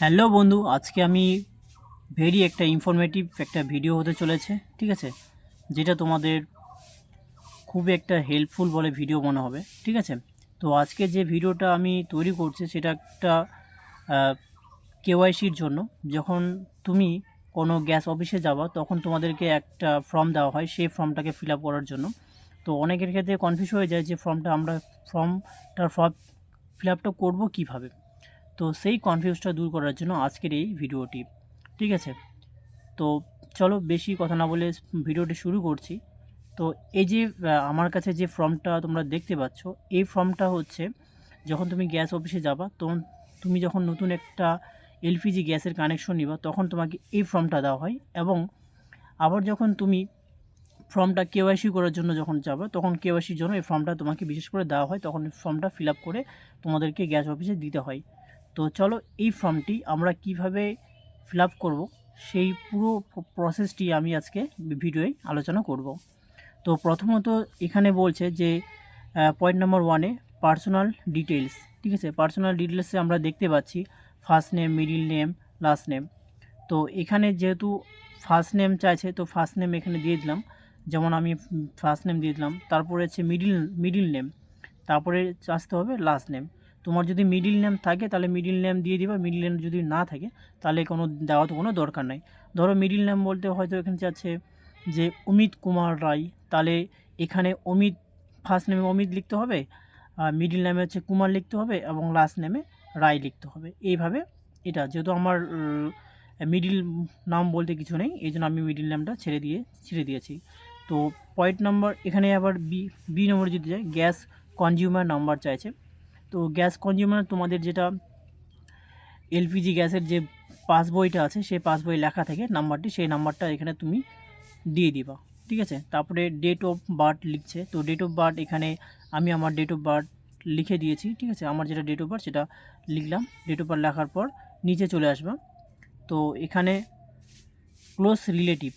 Hello বন্ধু, আজকে আমি ভেরি একটা ইনফরমেটিভ একটা ভিডিও হতে চলেছে, ঠিক আছে? যেটা তোমাদের খুবই একটা হেল্পফুল বলে ভিডিও মনে হবে, ঠিক আছে? তো আজকে যে ভিডিওটা আমি তৈরি করছি সেটা একটা কেওয়াইসির জন্য। যখন তুমি কোনো গ্যাস অফিসে যাবা, তখন তোমাদেরকে একটা ফর্ম দেওয়া হয়, সেই ফর্মটাকে ফিল আপ করার জন্য। তো অনেকের ক্ষেত্রে কনফিউজ হয়ে যায় যে ফর্মটা আমরা ফর্মটার ফর্ম ফিল আপটা করব কীভাবে? তো সেই কনফিউজটা দূর করার জন্য আজকের এই ভিডিওটি ঠিক আছে? তো চলো বেশি কথা না বলে ভিডিওটি শুরু করছি। তো এই যে আমার কাছে যে ফর্মটা তোমরা দেখতে পাচ্ছ, এই ফর্মটা হচ্ছে যখন তুমি গ্যাস অফিসে যাবা, তখন তুমি যখন নতুন একটা এলপিজি গ্যাসের কানেকশন নিবা, তখন তোমাকে এই ফর্মটা দেওয়া হয় এবং আবার যখন তুমি ফর্মটা কেওয়াইসি করার জন্য যখন যাবে, তখন কেওয়াইসির জন্য এই ফর্মটা তোমাকে বিশেষ করে দেওয়া হয়। তখন ফর্মটা ফিল করে তোমাদেরকে গ্যাস অফিসে দিতে হয়। তো চলো এই ফর্মটি আমরা কীভাবে ফিল আপ করব, সেই পুরো প্রসেসটি আমি আজকে ভিডিওয় আলোচনা করব। তো প্রথমত এখানে বলছে যে পয়েন্ট নাম্বার ওয়ানে পার্সোনাল ডিটেলস ঠিক আছে? পার্সোনাল ডিটেলসে আমরা দেখতে পাচ্ছি first name middle name last name তো এখানে যেহেতু ফার্স্ট নেম চাইছে, তো ফার্স্ট নেম এখানে দিয়ে দিলাম। যেমন আমি ফার্স্ট নেম দিয়ে দিলাম, তারপরে হচ্ছে মিডিল মিডিল নেম তারপরে আসতে হবে লাস্ট নেম তোমার যদি মিডিল নেম থাকে, তাহলে মিডিল নেম দিয়ে দিবা মিডিল নেম যদি না থাকে, তাহলে কোনো দেওয়া তো কোনো দরকার নাই। ধরো মিডিল নেম বলতে হয়তো এখানে চাচ্ছে যে অমিত কুমার রায়, তাহলে এখানে অমিত ফার্স্ট নেমে অমিত লিখতে হবে মিডিল নেমে হচ্ছে কুমার লিখতে হবে এবং লাস্ট নেমে রায় লিখতে হবে। এইভাবে এটা, যেহেতু আমার মিডিল নাম বলতে কিছু নেই, এই জন্য আমি মিডিল নামটা ছেড়ে দিয়ে, ছেড়ে দিয়েছি। তো পয়েন্ট নাম্বার এখানে আবার বি বি নম্বরে যদি যায় গ্যাস কনজিউমার নাম্বার চাইছে। তো গ্যাস কনজিউমার তোমাদের যেটা এলপিজি গ্যাসের যে পাস বইটা আছে, সেই পাস বই লেখা থাকে নাম্বারটি, সেই নাম্বারটা এখানে তুমি দিয়ে দিবা, ঠিক আছে? তারপরে ডেট অফ বার্থ লিখছে, তো ডেট অফ বার্থ এখানে আমি আমার ডেট অফ বার্থ লিখে দিয়েছি, ঠিক আছে? আমার যেটা ডেট অফ বার্থ সেটা লিখলাম ডেট অফ বার্থ লেখার পর নিচে চলে আসবা, তো এখানে ক্লোজ রিলেটিভ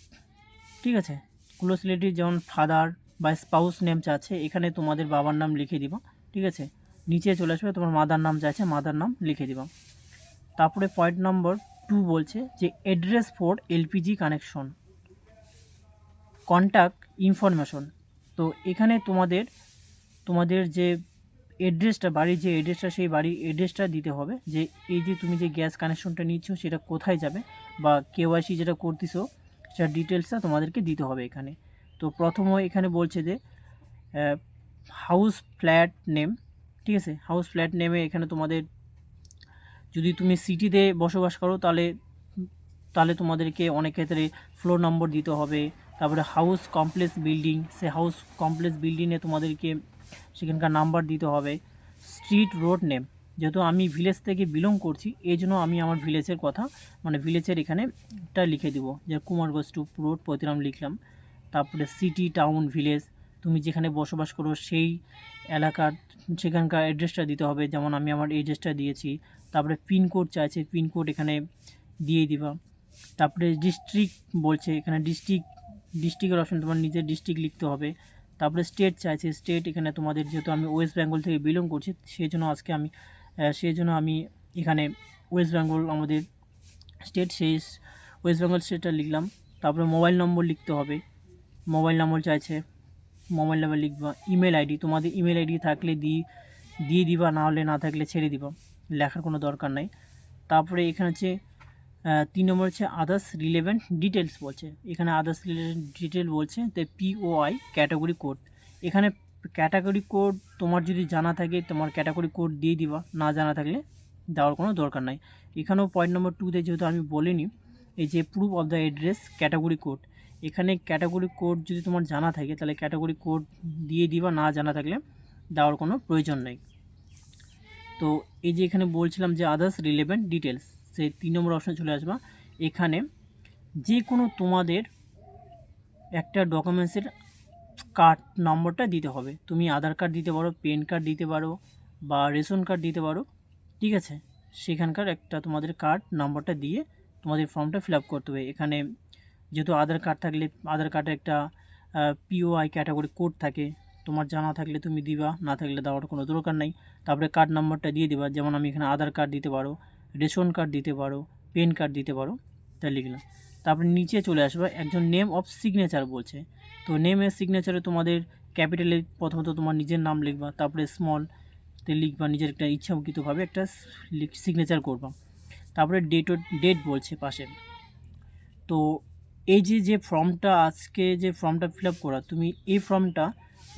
ঠিক আছে? ক্লোজ রিলেটিভ যেমন ফাদার বা স্পাউস নেম চাচ্ছে এখানে তোমাদের বাবার নাম লিখে দিবা, ঠিক আছে? নিচে চলে আসবে, তোমার মাদার নাম চাইছে মাদার নাম লিখে দিবা। তারপরে পয়েন্ট নম্বর টু বলছে যে address for LPG connection contact information তো এখানে তোমাদের তোমাদের যে অ্যাড্রেসটা বাড়ির যে অ্যাড্রেসটা সেই বাড়ির অ্যাড্রেসটা দিতে হবে যে, এই যে তুমি যে গ্যাস কানেকশনটা নিচ্ছ, সেটা কোথায় যাবে বা কেওয়াইসি যেটা করতেছো, সেটা ডিটেলসটা তোমাদেরকে দিতে হবে এখানে। তো প্রথম এখানে বলছে যে হাউস ফ্ল্যাট নেম ঠিক আছে? হাউস ফ্ল্যাট নেমে এখানে তোমাদের, যদি তুমি সিটিতে বসবাস করো, তাহলে তাহলে তোমাদেরকে অনেক ক্ষেত্রে ফ্লোর নম্বর দিতে হবে। তারপরে হাউস কমপ্লেক্স বিল্ডিং সে হাউস কমপ্লেক্স বিল্ডিংয়ে তোমাদেরকে সেখানকার নাম্বার দিতে হবে। স্ট্রিট রোড নেম যেহেতু আমি ভিলেজ থেকে বিলং করছি, এই জন্য আমি আমার ভিলেজের কথা মানে ভিলেজের এখানে টা লিখে দিব। যে কুমারগঞ্জ টু রোড প্রতিরাম লিখলাম। তারপরে সিটি টাউন ভিলেজ তুমি যেখানে বসবাস করো, সেই এলাকার সেখানকার অ্যাড্রেসটা দিতে হবে। যেমন আমি আমার অ্যাড্রেসটা দিয়েছি। তারপরে পিনকোড চাইছে পিনকোড এখানে দিয়ে দিবা। তারপরে ডিস্ট্রিক্ট বলছে, এখানে ডিস্ট্রিক্ট ডিস্ট্রিক্টের অপশন তোমার নিজের ডিস্ট্রিক্ট লিখতে হবে। তারপরে স্টেট চাইছে স্টেট এখানে তোমাদের যেহেতু আমি ওয়েস্ট বেঙ্গল থেকে বিলং করছি সেই জন্য আজকে আমি সেই জন্য আমি এখানে ওয়েস্ট বেঙ্গল আমাদের স্টেট সেই ওয়েস্ট বেঙ্গল স্টেটটা লিখলাম। তারপরে মোবাইল নম্বর লিখতে হবে। মোবাইল নম্বর চাইছে মোবাইল নাম্বার লিখবা ইমেল আইডি তোমাদের ইমেল আইডি থাকলে দিয়ে দিয়ে দিবা, না হলে না থাকলে ছেড়ে দিবা, লেখার কোনো দরকার নাই। তারপরে এখানে হচ্ছে তিন নম্বর হচ্ছে আদার্স রিলেভেন্ট ডিটেলস বলছে। এখানে আদার্স রিলেভেন্ট ডিটেল বলছে তো পিওআই ক্যাটাগরি কোড এখানে ক্যাটাগরি কোড তোমার যদি জানা থাকে, তোমার ক্যাটাগরি কোড দিয়ে দিবা, না জানা থাকলে দেওয়ার কোনো দরকার নাই। এখানেও পয়েন্ট নম্বর টুতে যেহেতু আমি বলিনি, এই যে proof of the address category code এখানে ক্যাটাগরি কোড যদি তোমার জানা থাকে, তাহলে ক্যাটাগরি কোড দিয়ে দিবা, না জানা থাকলে দেওয়ার কোনো প্রয়োজন নেই। তো এই যে এখানে বলছিলাম যে আদার্স রিলেভেন্ট ডিটেলস সেই তিন নম্বর অপশন চলে আসবা। এখানে যে কোনো তোমাদের একটা ডকুমেন্টসের কার্ড নম্বরটা দিতে হবে। তুমি আধার কার্ড দিতে পারো পেন কার্ড দিতে পারো বা রেশন কার্ড দিতে পারো, ঠিক আছে? সেখানকার একটা তোমাদের কার্ড নম্বরটা দিয়ে তোমাদের ফর্মটা ফিল করতে হবে। এখানে যেহেতু আধার কার্ড থাকলে আধার কার্ডে একটা পিওআই ক্যাটাগরি কোড থাকে, তোমার জানা থাকলে তুমি দিবা, না থাকলে দেওয়ার কোনো দরকার নাই। তারপরে কার্ড নাম্বারটা দিয়ে দিবা, যেমন আমি এখানে আধার কার্ড দিতে পারো, রেশন কার্ড দিতে পারো পেন কার্ড দিতে পারো, তা লিখলাম। তারপরে নিচে চলে আসবে, একজন নেম অফ সিগনেচার বলছে। তো নেমের সিগনেচারে তোমাদের ক্যাপিটালে প্রথমত তোমার নিজের নাম লিখবা, তারপরে স্মল তে লিখবা, নিজের একটা ইচ্ছাকৃতভাবে একটা সিগনেচার করবা। তারপরে ডেট ডেট বলছে পাশে তো এই যে যে ফর্মটা আজকে, যে ফর্মটা ফিল আপ করা, তুমি এই ফর্মটা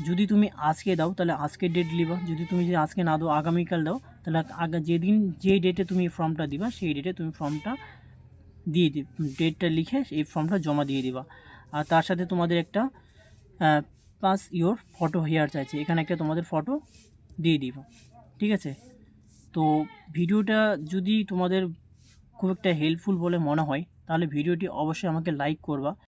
যদি তুমি আজকে দাও, তাহলে আজকে ডেট লিবা যদি তুমি যদি আজকে না দাও, আগামীকাল দাও, তাহলে আগা যেদিন যে ডেটে তুমি ফর্মটা দিবা, সেই ডেটে তুমি ফর্মটা দিয়ে দি ডেটটা লিখে এই ফর্মটা জমা দিয়ে দিবা। আর তার সাথে তোমাদের একটা পাস ইওর ফটো হেয়ার চাইছে। এখানে একটা তোমাদের ফটো দিয়ে দিবা। ঠিক আছে? তো ভিডিওটা যদি তোমাদের খুব একটা হেল্পফুল বলে মনে হয় তাহলে ভিডিওটি অবশ্যই আমাকে লাইক করবা।